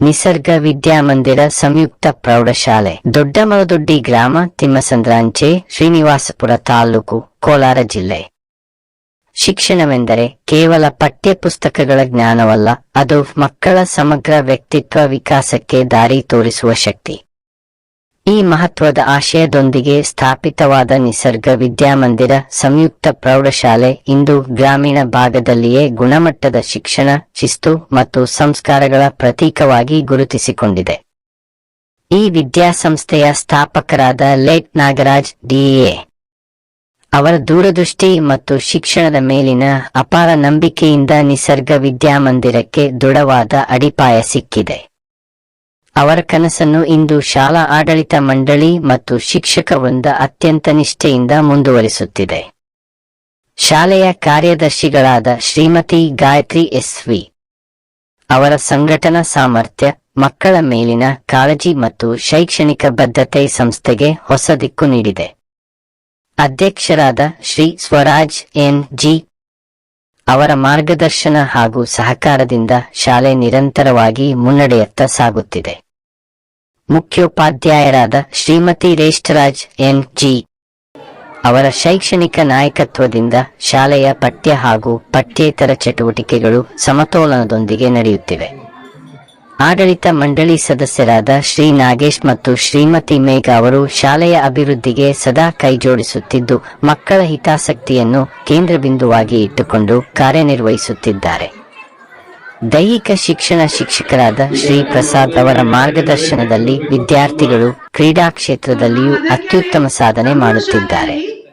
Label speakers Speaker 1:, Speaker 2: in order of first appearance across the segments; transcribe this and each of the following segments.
Speaker 1: ನಿಸರ್ಗ ವಿದ್ಯಾಮಂದಿರ ಸಂಯುಕ್ತ ಪ್ರೌಢಶಾಲೆ ದೊಡ್ಡಮರದೊಡ್ಡಿ ಗ್ರಾಮ, ತಿಮ್ಮಸಂದ್ರಾಂಚೆ, ಶ್ರೀನಿವಾಸಪುರ ತಾಲೂಕು, ಕೋಲಾರ ಜಿಲ್ಲೆ. ಶಿಕ್ಷಣವೆಂದರೆ ಕೇವಲ ಪಠ್ಯಪುಸ್ತಕಗಳ ಜ್ಞಾನವಲ್ಲ, ಅದು ಮಕ್ಕಳ ಸಮಗ್ರ ವ್ಯಕ್ತಿತ್ವ ವಿಕಾಸಕ್ಕೆ ದಾರಿ ತೋರಿಸುವ ಶಕ್ತಿ. ಈ ಮಹತ್ವದ ಆಶಯದೊಂದಿಗೆ ಸ್ಥಾಪಿತವಾದ ನಿಸರ್ಗ ವಿದ್ಯಾಮಂದಿರ, ಸಂಯುಕ್ತ ಪ್ರೌಢಶಾಲೆ, ಇಂದು ಗ್ರಾಮೀಣ ಭಾಗದಲ್ಲಿಯೇ ಗುಣಮಟ್ಟದ ಶಿಕ್ಷಣ, ಶಿಸ್ತು ಮತ್ತು ಸಂಸ್ಕಾರಗಳ ಪ್ರತೀಕವಾಗಿ ಗುರುತಿಸಿಕೊಂಡಿದೆ. ಈ ವಿದ್ಯಾಸಂಸ್ಥೆಯ ಸ್ಥಾಪಕರಾದ ಲೇಟ್ ನಾಗರಾಜ್ ಡಿಎ ಅವರ ದೂರದೃಷ್ಟಿ ಮತ್ತು ಶಿಕ್ಷಣದ ಮೇಲಿನ ಅಪಾರ ನಂಬಿಕೆಯಿಂದ ನಿಸರ್ಗ ವಿದ್ಯಾಮಂದಿರಕ್ಕೆ ದೃಢವಾದ ಅಡಿಪಾಯ ಸಿಕ್ಕಿದೆ. ಅವರ ಕನಸನ್ನು ಇಂದು ಶಾಲಾ ಆಡಳಿತ ಮಂಡಳಿ ಮತ್ತು ಶಿಕ್ಷಕ ವೃಂದ ಅತ್ಯಂತ ನಿಷ್ಠೆಯಿಂದ ಮುಂದುವರಿಸುತ್ತಿದೆ. ಶಾಲೆಯ ಕಾರ್ಯದರ್ಶಿಗಳಾದ ಶ್ರೀಮತಿ ಗಾಯತ್ರಿ ಎಸ್ವಿ ಅವರ ಸಂಘಟನಾ ಸಾಮರ್ಥ್ಯ, ಮಕ್ಕಳ ಮೇಲಿನ ಕಾಳಜಿ ಮತ್ತು ಶೈಕ್ಷಣಿಕ ಬದ್ಧತೆ ಸಂಸ್ಥೆಗೆ ಹೊಸ ದಿಕ್ಕು ನೀಡಿದೆ. ಅಧ್ಯಕ್ಷರಾದ ಶ್ರೀ ಸ್ವರಾಜ್ ಎನ್ ಜಿ. ಅವರ ಮಾರ್ಗದರ್ಶನ ಹಾಗೂ ಸಹಕಾರದಿಂದ ಶಾಲೆ ನಿರಂತರವಾಗಿ ಮುನ್ನಡೆಯತ್ತ ಸಾಗುತ್ತಿದೆ. ಮುಖ್ಯೋಪಾಧ್ಯಾಯರಾದ ಶ್ರೀಮತಿ ರೇಷ್ಠರಾಜ್ ಎನ್. ಜಿ. ಅವರ ಶೈಕ್ಷಣಿಕ ನಾಯಕತ್ವದಿಂದ ಶಾಲೆಯ ಪಠ್ಯ ಹಾಗೂ ಪಠ್ಯೇತರ ಚಟುವಟಿಕೆಗಳು ಸಮತೋಲನದೊಂದಿಗೆ ನಡೆಯುತ್ತಿವೆ. ಆಡಳಿತ ಮಂಡಳಿ ಸದಸ್ಯರಾದ ಶ್ರೀ ನಾಗೇಶ್ ಮತ್ತು ಶ್ರೀಮತಿ ಮೇಘ ಅವರು ಶಾಲೆಯ ಅಭಿವೃದ್ಧಿಗೆ ಸದಾ ಕೈಜೋಡಿಸುತ್ತಿದ್ದು, ಮಕ್ಕಳ ಹಿತಾಸಕ್ತಿಯನ್ನು ಕೇಂದ್ರ ಬಿಂದುವಾಗಿ ಇಟ್ಟುಕೊಂಡು ಕಾರ್ಯನಿರ್ವಹಿಸುತ್ತಿದ್ದಾರೆ. ದೈಹಿಕ ಶಿಕ್ಷಣ ಶಿಕ್ಷಕರಾದ ಶ್ರೀ ಪ್ರಸಾದ್ ಅವರ ಮಾರ್ಗದರ್ಶನದಲ್ಲಿ ವಿದ್ಯಾರ್ಥಿಗಳು ಕ್ರೀಡಾ ಕ್ಷೇತ್ರದಲ್ಲಿಯೂ ಅತ್ಯುತ್ತಮ ಸಾಧನೆ ಮಾಡುತ್ತಿದ್ದಾರೆ.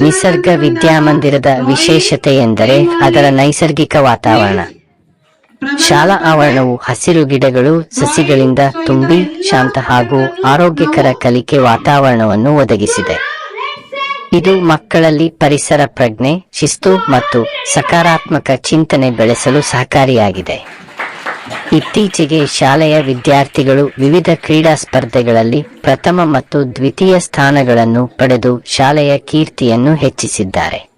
Speaker 1: ನಿಸರ್ಗ ವಿದ್ಯಾಮಂದಿರದ ವಿಶೇಷತೆ ಎಂದರೆ ಅದರ ನೈಸರ್ಗಿಕ ವಾತಾವರಣ. ಶಾಲಾ ಆವರಣವು ಹಸಿರು ಗಿಡಗಳು, ಸಸಿಗಳಿಂದ ತುಂಬಿ ಶಾಂತ ಹಾಗೂ ಆರೋಗ್ಯಕರ ಕಲಿಕೆ ವಾತಾವರಣವನ್ನು ಒದಗಿಸಿದೆ. ಇದು ಮಕ್ಕಳಲ್ಲಿ ಪರಿಸರ ಪ್ರಜ್ಞೆ, ಶಿಸ್ತು ಮತ್ತು ಸಕಾರಾತ್ಮಕ ಚಿಂತನೆ ಬೆಳೆಸಲು ಸಹಕಾರಿಯಾಗಿದೆ. ಇತ್ತೀಚೆಗೆ ಶಾಲೆಯ ವಿದ್ಯಾರ್ಥಿಗಳು ವಿವಿಧ ಕ್ರೀಡಾ ಸ್ಪರ್ಧೆಗಳಲ್ಲಿ ಪ್ರಥಮ ಮತ್ತು ದ್ವಿತೀಯ ಸ್ಥಾನಗಳನ್ನು ಪಡೆದು ಶಾಲೆಯ ಕೀರ್ತಿಯನ್ನು ಹೆಚ್ಚಿಸಿದ್ದಾರೆ.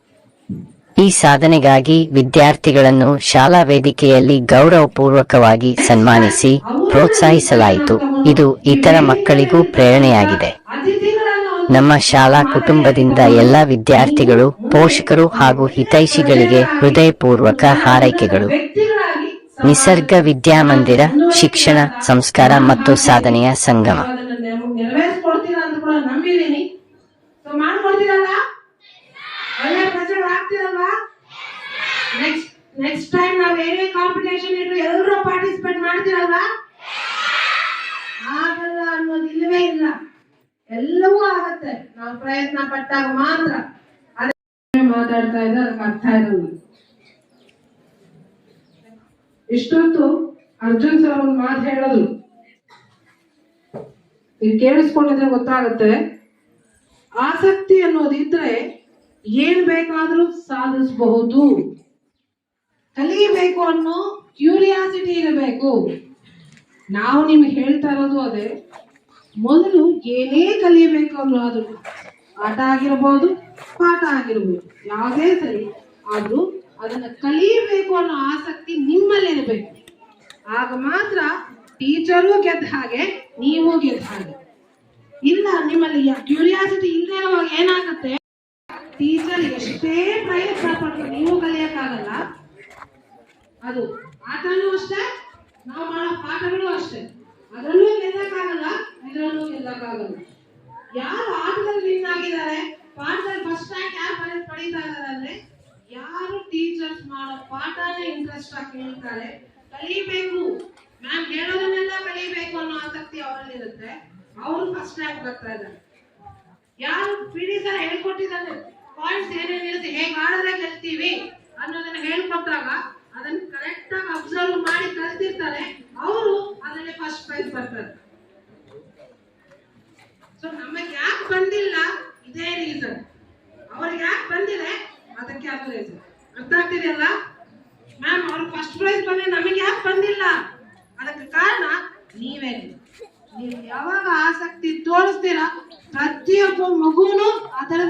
Speaker 1: ಈ ಸಾಧನೆಗಾಗಿ ವಿದ್ಯಾರ್ಥಿಗಳನ್ನು ಶಾಲಾ ವೇದಿಕೆಯಲ್ಲಿ ಗೌರವಪೂರ್ವಕವಾಗಿ ಸನ್ಮಾನಿಸಿ ಪ್ರೋತ್ಸಾಹಿಸಲಾಯಿತು. ಇದು ಇತರ ಮಕ್ಕಳಿಗೂ ಪ್ರೇರಣೆಯಾಗಿದೆ. ನಮ್ಮ ಶಾಲಾ ಕುಟುಂಬದಿಂದ ಎಲ್ಲ ವಿದ್ಯಾರ್ಥಿಗಳು, ಪೋಷಕರು ಹಾಗೂ ಹಿತೈಷಿಗಳಿಗೆ ಹೃದಯಪೂರ್ವಕ ಹಾರೈಕೆಗಳು. ನಿಸರ್ಗ ವಿದ್ಯಾಮಂದಿರ, ಶಿಕ್ಷಣ, ಸಂಸ್ಕಾರ ಮತ್ತು ಸಾಧನೆಯ ಸಂಗಮ.
Speaker 2: ನೆಕ್ಸ್ಟ್ ಟೈಮ್ ನಾವು ಏನೇ ಕಾಂಪಿಟೇಷನ್ ಇಟ್ಟು ಎಲ್ಲರೂ ಪಾರ್ಟಿಸಿಪೇಟ್ ಮಾಡ್ತೀರಲ್ವಾ? ಪ್ರಯತ್ನ ಪಟ್ಟಾಗ ಮಾತ್ರ ಮಾತಾಡ್ತಾ ಇದ್ದ ಅದಕ್ಕೆ ಅರ್ಥ ಇರಲ್ಲ. ಇಷ್ಟೊತ್ತು ಅರ್ಜುನ್ ಸರ್ ಒಂದು ಮಾತು ಹೇಳಿದ್ರು ನೀವು ಕೇಳಿಸ್ಕೊಂಡಿದ್ರೆ ಗೊತ್ತಾಗುತ್ತೆ. ಆಸಕ್ತಿ ಅನ್ನೋದಿದ್ರೆ ಏನ್ ಬೇಕಾದ್ರೂ ಸಾಧಿಸಬಹುದು. ಕಲಿಯಬೇಕು ಅನ್ನೋ ಕ್ಯೂರಿಯಾಸಿಟಿ ಇರಬೇಕು. ನಾವು ನಿಮ್ಗೆ ಹೇಳ್ತಾ ಇರೋದು ಅದೇ, ಮೊದಲು ಏನೇ ಕಲಿಯಬೇಕು ಅನ್ನೋದು ಆಟ ಆಗಿರ್ಬೋದು, ಪಾಠ ಆಗಿರ್ಬೋದು, ಯಾವುದೇ ಸರಿ, ಆದ್ರೂ ಅದನ್ನ ಕಲಿಯಬೇಕು ಅನ್ನೋ ಆಸಕ್ತಿ ನಿಮ್ಮಲ್ಲಿ ಇರಬೇಕು ಆಗ ಮಾತ್ರ ಟೀಚರು ಗೆದ್ದ ಹಾಗೆ, ನೀವು ಗೆದ್ದ ಹಾಗೆ. ಇಲ್ಲ, ನಿಮ್ಮಲ್ಲಿ ಕ್ಯೂರಿಯಾಸಿಟಿ ಇಲ್ಲದೆ ಇರುವಾಗ ಏನಾಗುತ್ತೆ? ಟೀಚರ್ ಎಷ್ಟೇ ಪ್ರಯತ್ನ ಪಟ್ಟು ನೀವು ಕಲಿಯಕ್ಕಾಗಲ್ಲ. ಅದು ಆಟನೂ ಅಷ್ಟೇ, ನಾವು ಮಾಡೋ ಪಾಠಗಳು ಅಷ್ಟೇ. ಅದರಲ್ಲೂ ಗೆಲ್ಲಕ್ಕಾಗಲ್ಲ ಇದರಲ್ಲೂ ಗೆಲ್ಲಕ್ಕಾಗಲ್ಲ ಯಾರು ವಿನ್ ಪಾಠದಲ್ಲಿ ಫಸ್ಟ್ ರ್ಯಾಂಕ್ ಯಾರು ಪಡೆ- ಪಡೀತಾ ಇದ್ದಾರೆ ಅಂದ್ರೆ ಯಾರು ಟೀಚರ್ಸ್ ಮಾಡೋ ಪಾಠನೇ ಇಂಟ್ರೆಸ್ಟ್ ಆಗಿ ಕೇಳ್ತಾರೆ. ಕಲಿಬೇಕು. ಮ್ಯಾಮ್ ಹೇಳೋದನ್ನೆಲ್ಲ ಕಲಿಬೇಕು ಅನ್ನೋ ಆಸಕ್ತಿ ಅವರಲ್ಲಿ ಇರುತ್ತೆ ಅವರು ಫಸ್ಟ್ ರ್ಯಾಂಕ್ ಬರ್ತಾ ಇದ್ದಾರೆ. ಯಾರು ಪಿ ಡಿ ಸರ್ ಹೇಳ್ಕೊಟ್ಟಿದ್ದಾರೆ ಪಾಯಿಂಟ್ಸ್ ಏನೇನು ಇರುತ್ತೆ, ಹೇಗೆ ಆಡಿದ್ರೆ ಗೆಲ್ತೀವಿ ಅನ್ನೋದನ್ನ ಹೇಳ್ಕೊಟ್ಟಾಗ ಅದನ್ನ ಕರೆಕ್ಟ್ ಆಗಿ ಅಬ್ಸರ್ವ್ ಮಾಡಿ ಕಲ್ತಿರ್ತಾರೆ. ಅವರು ಅದರಲ್ಲಿ ಫಸ್ಟ್ ಪ್ರೈಸ್ ಬರ್ತಾರೆ. ಸೊ ನಮಗೆ ಯಾಕೆ ಬಂದಿಲ್ಲ ಇದೇ ರೀಸನ್ ಅವ್ರಿಗೆ ಯಾಕೆ ಬಂದಿದೆ ಅದಕ್ಕೆ ಅದು ರೀಸನ್ ಅರ್ಥ ಆಗ್ತಿದೆಯಲ್ಲ ಮ್ಯಾಮ್ ಅವ್ರಿಗೆ ಬಂದ್ರೆ ನಮಗೆ ಯಾಕೆ ಬಂದಿಲ್ಲ? ಅದಕ್ಕೆ ಕಾರಣ ನೀವೇ. ನೀವು ಯಾವಾಗ ಆಸಕ್ತಿ ತೋರಿಸ್ತೀರಾ ಪ್ರತಿಯೊಬ್ಬ ಮಗುನು ಅದರ